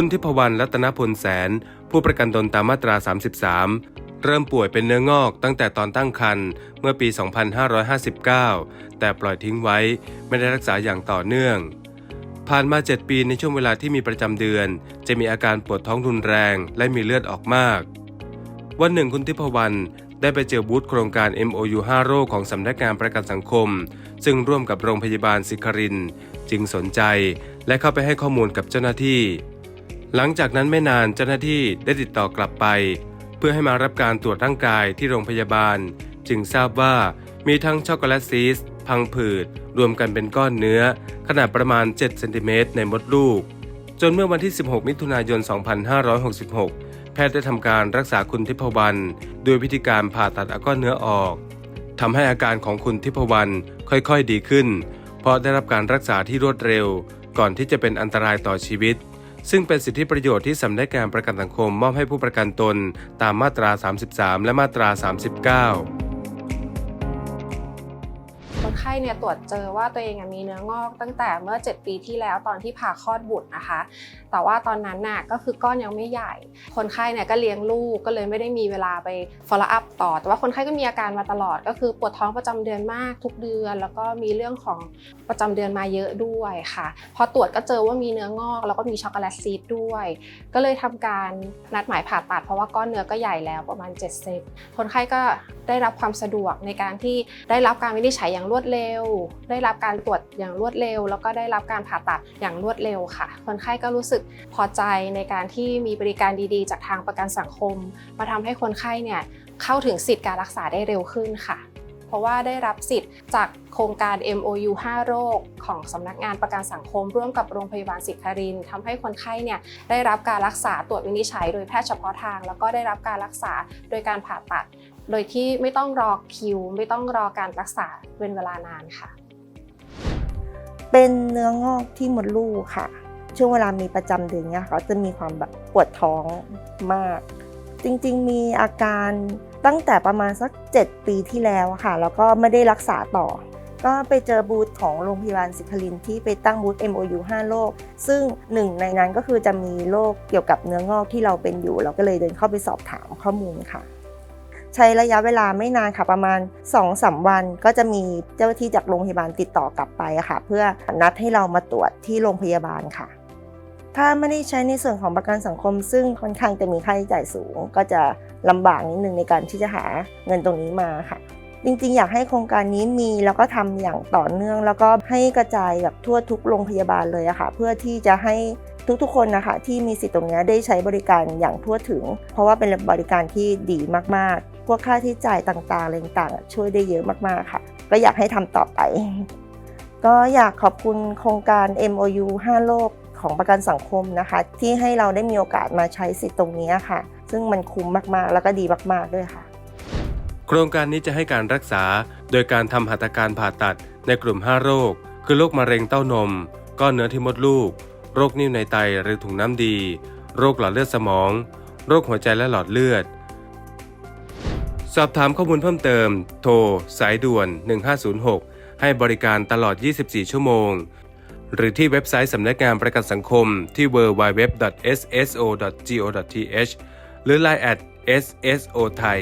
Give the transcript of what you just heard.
คุณทิพวรรณรัตนพลแสน ผู้ประกันตนตามมาตรา 33 เริ่มป่วยเป็นเนื้องอกตั้งแต่ตอนตั้งครรภ์เมื่อปี 2559 แต่ปล่อยทิ้งไว้ไม่ได้รักษาอย่างต่อเนื่อง ผ่านมา 7 ปีในช่วงเวลาที่มีประจำเดือน จะมีอาการปวดท้องรุนแรงและมีเลือดออกมาก วันหนึ่งคุณทิพวรรณได้ไปเจอบูธโครงการ MOU 5 โรคของสำนักงานประกันสังคม ซึ่งร่วมกับโรงพยาบาลสิคริน จึงสนใจและเข้าไปให้ข้อมูลกับเจ้าหน้าที่ หลังจากนั้นไม่นานเจ้าหน้าที่ได้ติดต่อกลับไป เพื่อให้มารับการตรวจร่างกายที่โรงพยาบาล จึงทราบว่ามีทั้งช็อกโกแลตซีสต์พังผืด รวมกันเป็นก้อนเนื้อ ขนาดประมาณ 7 เซนติเมตรในมดลูก จนเมื่อวันที่ 16 มิถุนายน 2566 แพทย์ได้ทำการรักษาคุณทิพวรรณด้วยวิธีการผ่าตัดอาก้อนเนื้อออกทำให้อาการของคุณทิพวรรณค่อยๆดีขึ้น เพราะได้รับการรักษาที่รวดเร็ว ก่อนที่จะเป็นอันตรายต่อชีวิต ซึ่งเป็นสิทธิประโยชน์ที่สำนักงานประกันสังคมมอบให้ผู้ประกันตน ตามมาตรา 33 และมาตรา 39 ไข้เนี่ยตรวจเจอว่าตัวเองมีเนื้องอกตั้งแต่เมื่อ 7 ปีที่แล้วตอนที่ผ่าคลอดบุตรนะคะ แต่ว่าตอนนั้นน่ะก็คือก้อนยังไม่ใหญ่ คนไข้เนี่ยก็เลี้ยงลูกก็เลยไม่ได้มีเวลาไป follow up ต่อ แต่ว่าคนไข้ก็มีอาการมาตลอด ก็คือปวดท้องประจำเดือนมากทุกเดือน แล้วก็มีเรื่องของประจำเดือนมาเยอะด้วยค่ะ พอตรวจก็เจอว่ามีเนื้องอก แล้วก็มีช็อกโกแลตซีดด้วย ก็เลยทำการนัดหมายผ่าตัด เพราะว่าก้อนเนื้อก็ใหญ่แล้วประมาณ7เซนคนไข้ก็ได้รับความสะดวกในการที่ได้รับการวินิจฉัยอย่างรวดเร็ว ได้รับการตรวจอย่างรวดเร็ว แล้วก็ได้รับการผ่าตัดอย่างรวดเร็วค่ะ คนไข้ก็รู้สึกพอใจในการที่มีบริการดีๆ จากทางประกันสังคม มาทำให้คนไข้เนี่ยเข้าถึงสิทธิการรักษาได้เร็วขึ้นค่ะเพราะว่าได้รับสิทธิ์จากโครงการ MOU 5 โรค ของสำนักงานประกันสังคม ร่วมกับโรงพยาบาลศิครินทำให้คนไข้เนี่ยได้รับการรักษาตรวจวินิจฉัย โดยแพทย์เฉพาะทาง แล้วก็ได้รับการรักษาโดยการผ่าตัด โดยที่ไม่ต้องรอคิว ไม่ต้องรอการรักษาเป็นเวลานานค่ะ เป็นเนื้องอกที่มดลูกค่ะ ช่วงเวลามีประจำเดือนเนี่ยเขาจะมีความแบบปวดท้องมาก จริงๆ มีอาการตั้งแต่ประมาณสัก 7 ปีที่แล้วค่ะ แล้วก็ไม่ได้รักษาต่อ ก็ไปเจอบูธของโรงพยาบาลศิครินที่ไปตั้งบูธ MOU 5 โรค ซึ่งหนึ่งในนั้นก็คือจะมีโรคเกี่ยวกับเนื้องอกที่เราเป็นอยู่ เราก็เลยเดินเข้าไปสอบถามข้อมูลค่ะ ใช้ระยะเวลาไม่นานค่ะประมาณ2-3วัน ก็จะมีเจ้าที่จากโรงพยาบาลติดต่อกลับไปค่ะ เพื่อนัดให้เรามาตรวจที่โรงพยาบาลค่ะ ถ้าไม่ได้ใช้ในส่วนของประกันสังคม ซึ่งค่อนข้างจะมีค่าใช้จ่ายสูง ก็จะลำบากนิดนึงในการที่จะหาเงินตรงนี้มาค่ะจริงๆ อยากให้โครงการนี้มีแล้วก็ทำอย่างต่อเนื่อง แล้วก็ให้กระจายแบบทั่วทุกโรงพยาบาลเลยอะค่ะเพื่อที่จะให้ทุกๆ คนนะคะที่มีสิทธิ์ตรงนี้ได้ใช้บริการอย่างทั่วถึง เพราะว่าเป็นบริการที่ดีมากๆ พวกค่าใช้จ่ายต่างๆอะไรต่างๆ ช่วยได้เยอะมากๆค่ะ ก็อยากให้ทำต่อไป ก็อยากขอบคุณโครงการ MOU 5 โลกของประกันสังคมนะคะ ที่ให้เราได้มีโอกาสมาใช้สิทธิ์ตรงนี้ค่ะ ซึ่งมันคุ้มมากๆ แล้วก็ดีมาก ๆด้วยค่ะ โครงการนี้จะให้การรักษาโดยการทำหัตถการผ่าตัดในกลุ่ม 5 โรค คือโรคมะเร็งเต้านม ก้อนเนื้อที่มดลูก โรคนิ่วในไตหรือถุงน้ำดี โรคหลอดเลือดสมอง โรคหัวใจและหลอดเลือด สอบถามข้อมูลเพิ่มเติม โทร สายด่วน 1506 ให้บริการตลอด 24 ชั่วโมง หรือที่เว็บไซต์สำนักงานประกันสังคมที่ www.sso.go.th หรือ Line at @sso ไทย